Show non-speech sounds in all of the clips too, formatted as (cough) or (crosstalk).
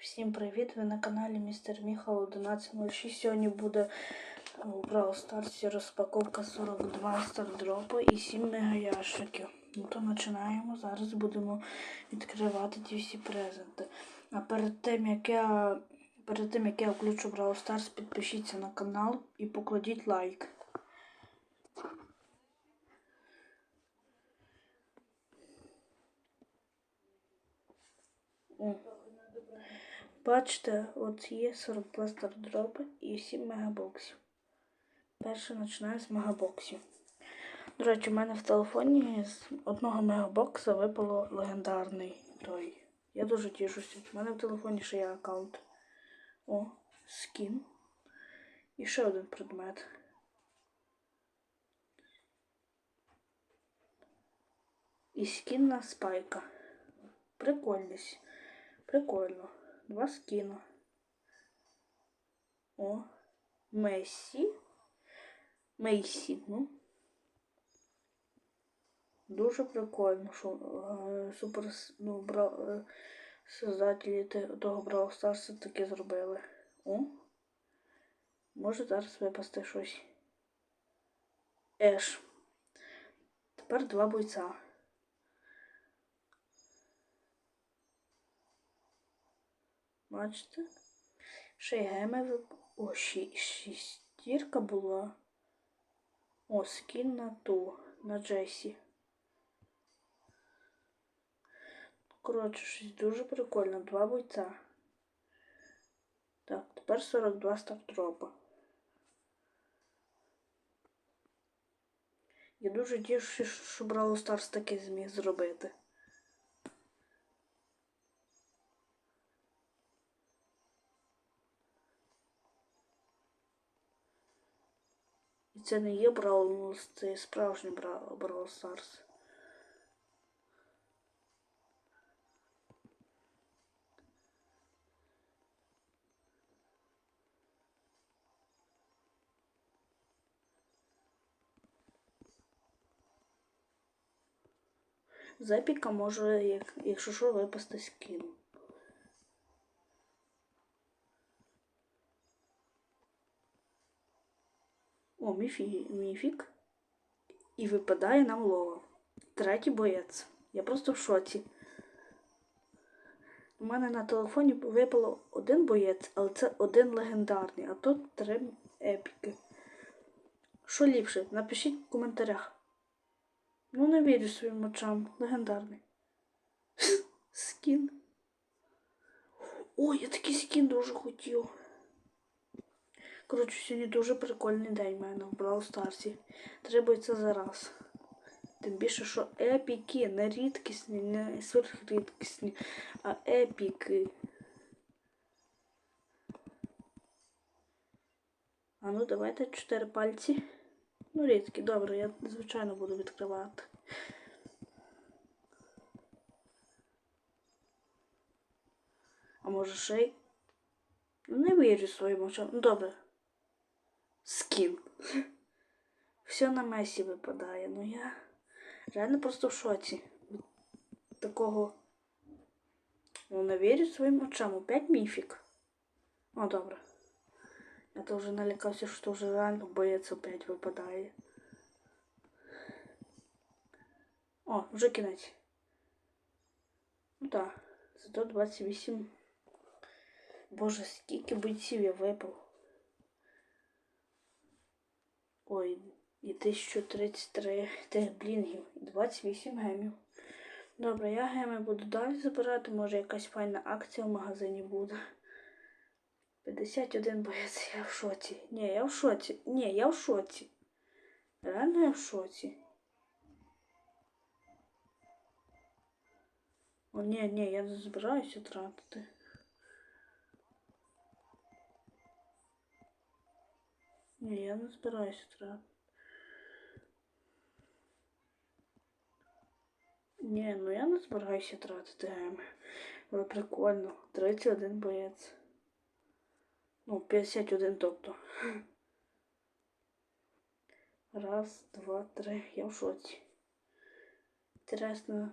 Всім привіт! Ви на каналі Містер Міхал 1106. Сьогодні буде у Brawl Stars розпаковка 42 стардропу і 7 мегаящиків. Ну то починаємо. Зараз будемо відкривати ті всі презенти. А перед тим як я перед тим як я включу Brawl Stars, підпишіться на канал і покладіть лайк. О. Бачите, от є 42 стардропи і 7 мегабоксів. Перше починаю з мегабоксів. До речі, у мене в телефоні з одного мегабокса випало легендарний той. Я дуже тішуся. У мене в телефоні ще є аккаунт. О, скін. І ще один предмет. І скін на спайка. Прикольність. Прикольно. Два скіна. О. Месі. Мейсі, ну. Дуже прикольно, що е, супер ну, бра, е, создателі того Brawl Stars таке зробили. О. Може зараз випасти щось. Еш. Тепер два бойця. Бачите? Ще й геми О, ші- шістірка була. О, скін на ту, на Джесі. Коротше, щось дуже прикольно. Два бойця. Так, тепер 42 стартропа. Я дуже тішуся, що Brawl Stars таки зміг зробити. Це не є Brawl, це справжній Brawl, Stars. З епіка може, як, якщо що, випасти скін. Міфі, міфік. І випадає нам лова. Третій боєць. Я просто в шоці. У мене на телефоні випало один боєць, але це один легендарний, а тут три епіки. Що ліпше? Напишіть в коментарях. Ну, не вірю своїм очам. Легендарний. (laughs) Скін. Ой, я такий скін дуже хотів. Коротше, сьогодні дуже прикольний день в мене в Brawl Старсі. Це зараз. Тим більше, що епіки не рідкісні, не сверхрідкісні, а епіки. А ну давайте чотири пальці. Ну, рідкі, добре, я звичайно буду відкривати. А може ще й. Ну, не вірю своїм очам. Ну, добре. Скін. Все на месі випадає. Ну я реально просто в шоці. Від такого. Ну, не вірю своїм очам. Опять міфік. О, добре. Я то вже налякався, що вже реально боєць опять випадає. О, вже кінець. Ну так, 128. Боже, скільки бойців я випав. Ой, і 1033 тих блінгів, і 28 гемів. Добре, я геми буду далі забирати, може якась файна акція в магазині буде. 51 боєць, я в шоці. Ні, я в шоці. Ні, я в шоці. Реально я в шоці. О, ні, ні, я не збираюся тратити. Ні, я не збираюся тратити. Ні, ну я не збираюся тратити геми. Але прикольно. 31 боєць. Ну, 51 тобто. Раз, два, три. Я в шоці. Інтересно.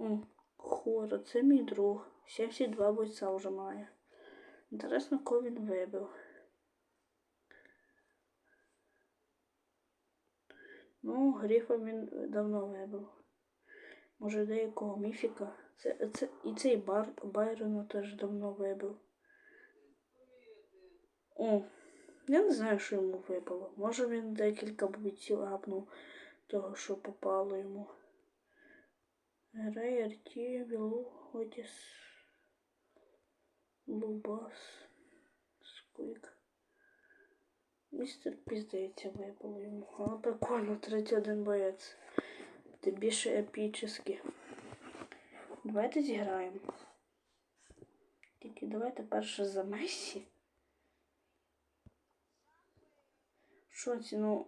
М, Хора, це мій друг. 72 бойця вже має. Інтересно, кого він вибив. Ну, грифа він давно вибив. Може, деякого міфіка. Це, це, і цей бар Байрона теж давно вибив. О, я не знаю, що йому випало. Може він декілька бойців гапнув того, що попало йому. Грей, Арті, Вілу, Отіс, Лубас, Сквік. Містер піздається випало йому. Але прикольно, 31 боєць. Тим більше епічний. Давайте зіграємо. Тільки давайте перше за Месі. Що ці, ну.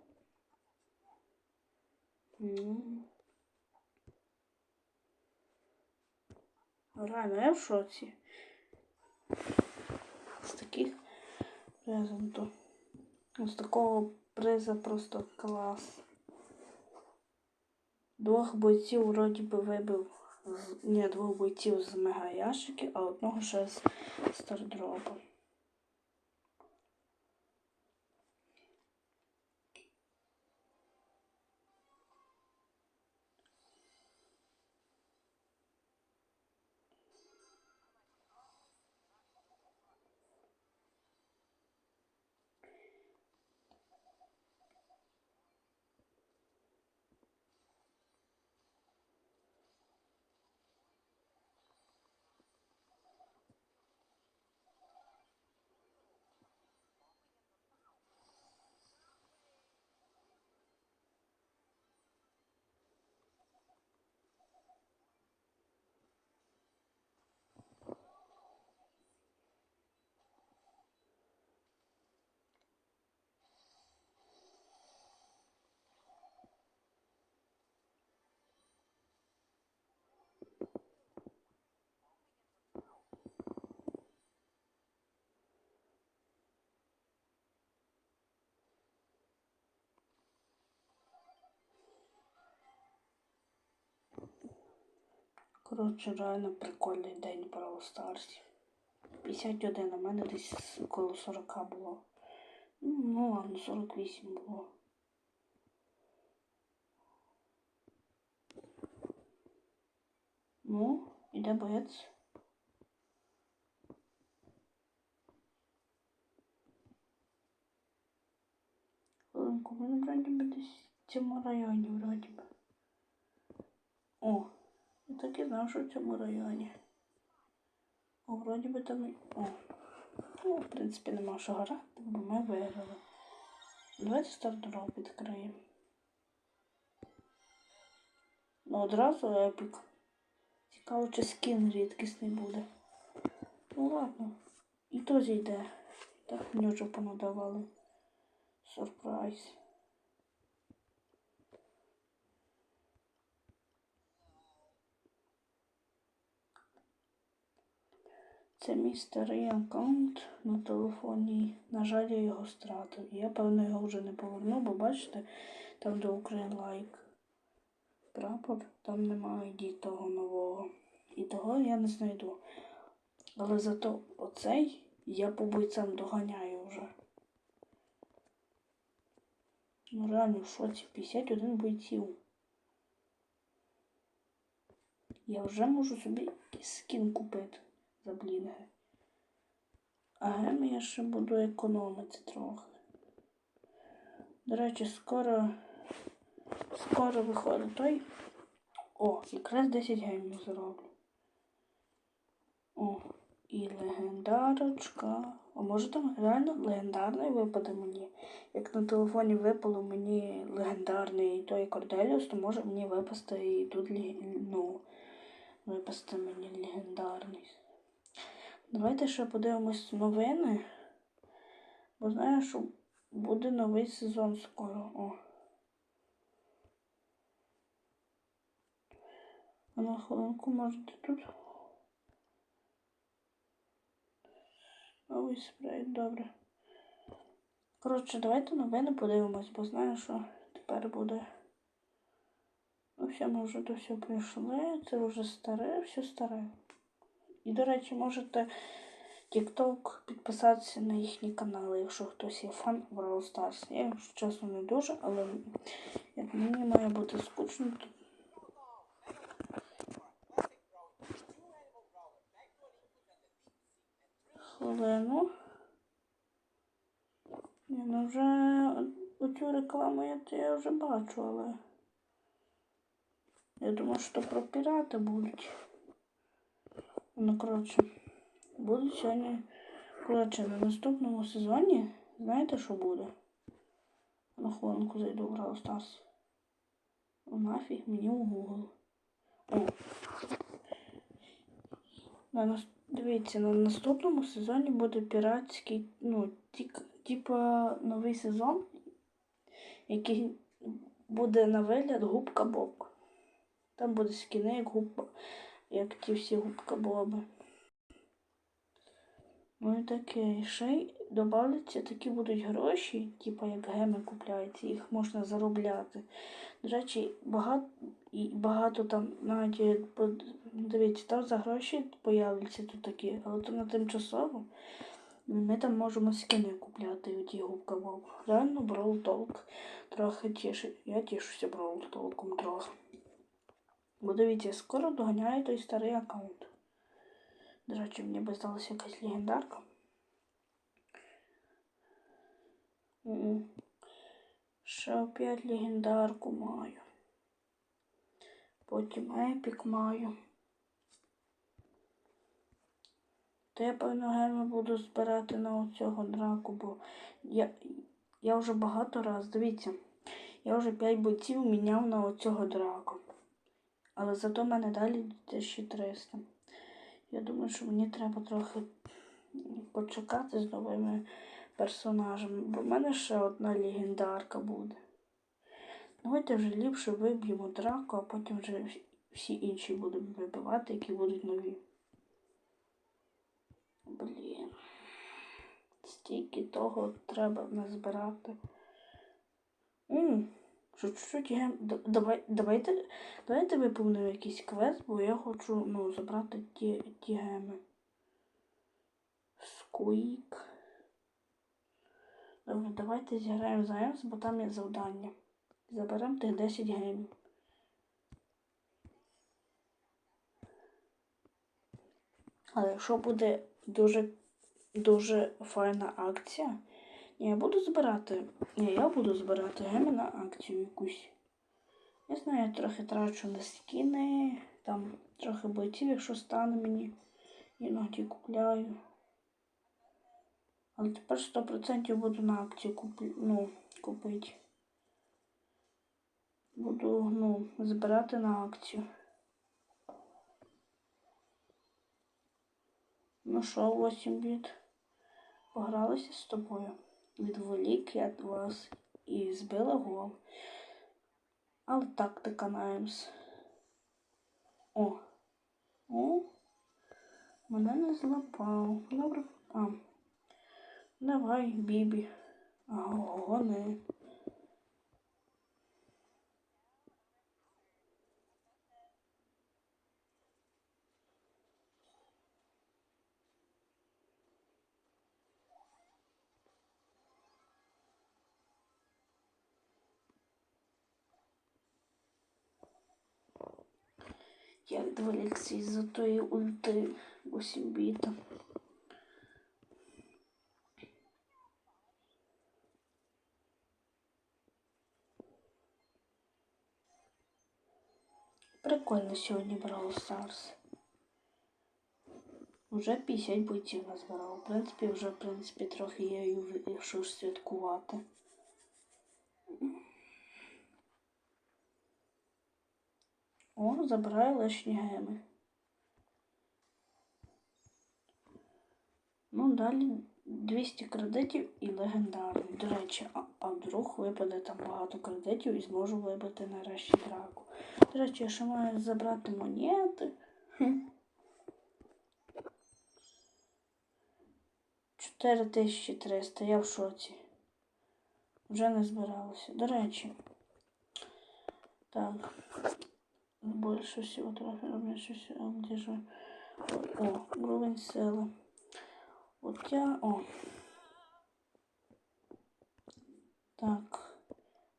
М. Реально, я в шоці. З таких презенту. З такого приза просто клас. Двох бойців вроді би вибив. Ні, двох бойців з мегаяшики, а одного ще з стардропа. Коротше, реально прикольний день Brawl Stars. 51, а в мене десь коло 40 було. Ну, ну ладно, 48 було. Ну, іде боєць. Хвилинку, він вроді би десь в цьому районі, вроді би. О, я так і знав, що в цьому районі. О, вроді би там. О. Ну, в принципі, нема що грати, бо ми виграли. Давайте стартдроп відкриємо. Ну, одразу епік. Цікаво, чи скін рідкісний буде. Ну ладно. І то зійде. Так мені вже понадавали. Сюрприз. Це мій старий аккаунт на телефоні. На жаль, я його стратив. Я, певно, його вже не поверну, бо бачите, там де Україн лайк прапор, там немає ID того нового. І того я не знайду. Але зато оцей я по бойцям доганяю вже. Ну реально в шоці 51 бойців. Я вже можу собі скін купити за блінги. А геми я ще буду економити трохи. До речі, скоро скоро виходить той. О, якраз 10 гемів зароблю. О, і легендарочка. А може там реально легендарний випаде мені? Як на телефоні випало мені легендарний той Корделіус, то може мені випасти і тут ну, випасти мені легендарний. Давайте ще подивимось новини. Бо знаю, що буде новий сезон скоро. О. А на хвилинку можете тут. Новий спрейт, добре. Коротше, давайте новини подивимось, бо знаю, що тепер буде. Ну, все, ми вже до всього прийшли. Це вже старе, все старе. І, до речі, можете TikTok підписатися на їхні канали, якщо хтось є фан Brawl Stars. Я, якщо чесно, не дуже, але як мені має бути скучно, то хвилину. Ні, ну вже оцю рекламу я, я вже бачу, але я думаю, що про пірати будуть. Ну, коротше, будуть сьогодні. Коротше, на наступному сезоні, знаєте, що буде? На хвилинку зайду в Brawl Stars. Нафіг мені у Google. О. На нас... Дивіться, на наступному сезоні буде піратський, ну, тік, типа новий сезон, який буде на вигляд губка Боб. Там буде скіни, як губка, як ті всі губка Боби. Ну і таке. Ще й додаються такі будуть гроші, типу як геми купляються, їх можна заробляти. До речі, багато, і багато там навіть е, дивіться, там за гроші появляться тут такі, але то на тимчасово. Ми там можемо скини купляти у ті губка Боб. Реально Brawl Talk трохи тішить. Я тішуся Brawl Talkом трохи. Бо дивіться, скоро доганяє той старий аккаунт. До речі, мені би здалася якась легендарка. М. Ще опять легендарку маю. Потім епік маю. То я, певно, геми буду збирати на оцього драку, бо я, я вже багато раз, дивіться, я вже 5 бойців міняв на оцього драку. Але зато в мене далі 1300. Я думаю, що мені треба трохи почекати з новими персонажами, бо в мене ще одна легендарка буде. Давайте вже ліпше виб'ємо драку, а потім вже всі- інші будемо вибивати, які будуть нові. Блін. Стільки того треба назбирати. М, Що чуть-чуть д- Давай, давайте, давайте виповнимо якийсь квест, бо я хочу ну, забрати ті, ті геми. Скуїк. Добре, давайте зіграємо за Емс, бо там є завдання. Заберемо тих 10 гемів. Але якщо буде дуже дуже файна акція, я буду збирати. Ні, я буду збирати геми на акцію якусь. Я знаю, я трохи трачу на скіни, там трохи бойців, якщо стане мені. Іноді купляю. Але тепер 100% буду на акцію куплю, ну, купити. Буду ну, збирати на акцію. Ну що, 8 біт? Погралися з тобою. Відволік я вас і збила гол. Але тактика Наймс. О. О. Мене не злапав. Добре. А. Давай, Бібі. Гони. Я відволікся із-за тої ульти 8 біта. Прикольно сьогодні Brawl Stars. Уже 50 бойців назбирав. В принципі, вже, в принципі, трохи і якщо ж святкувати. О, забираю лишні геми. Ну, далі 200 кредитів і легендарний. До речі, а, а вдруг випаде там багато кредитів і зможу вибити нарешті драку. До речі, я ще маю забрати монети. Хм. 4300, я в шоці. Вже не збиралася. До речі. Так. Больше всего трафика, меньше всего, где же... О, уровень сили. От я... О. Так.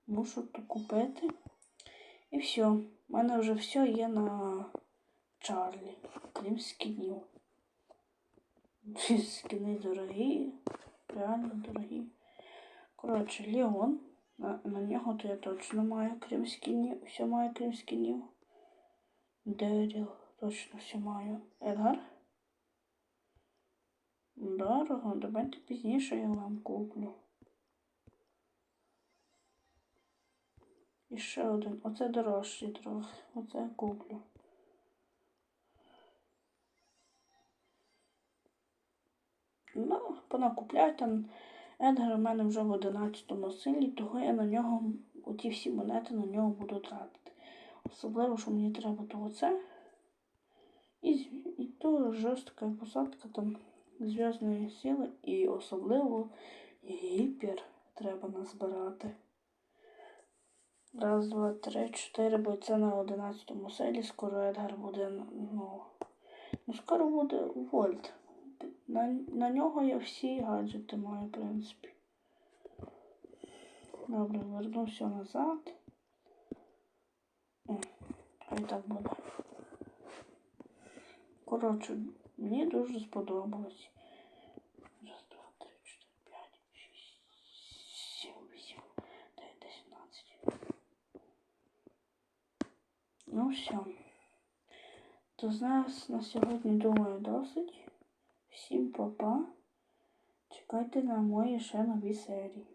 Мушу то купити. І все. У мене вже все є на Чарлі. Крім скінів. Ці Скіни дорогі. Реально дорогі. Коротше, Леон. На, на нього то я точно маю крім скінів. Все маю крім скінів. Деріл. Точно все маю. Едгар? Дорого, давайте пізніше я вам куплю. І ще один. Оце дорожчий трохи. Оце я куплю. Ну, понакупляю там. Едгар у мене вже в 11 силі, того я на нього, оті всі монети на нього буду тратити. Особливо, що мені треба то оце. І, і то жорстка посадка там зв'язної сили, і особливо гіпер треба назбирати. Раз, два, три, чотири, бо це на 11 селі. Скоро Едгар буде, ну, ну скоро буде Вольт. На, на нього я всі гаджети маю, в принципі. Добре, верну все назад. О, хай так буде. Коротше, мені дуже сподобалось. Раз, два, три, чотири, п'ять, шість, сім, вісім, дев'ять, десять, дванадцять. Ну все. То з нас на сьогодні, думаю, досить. Всім па-па. Чекайте на мої ще нові серії.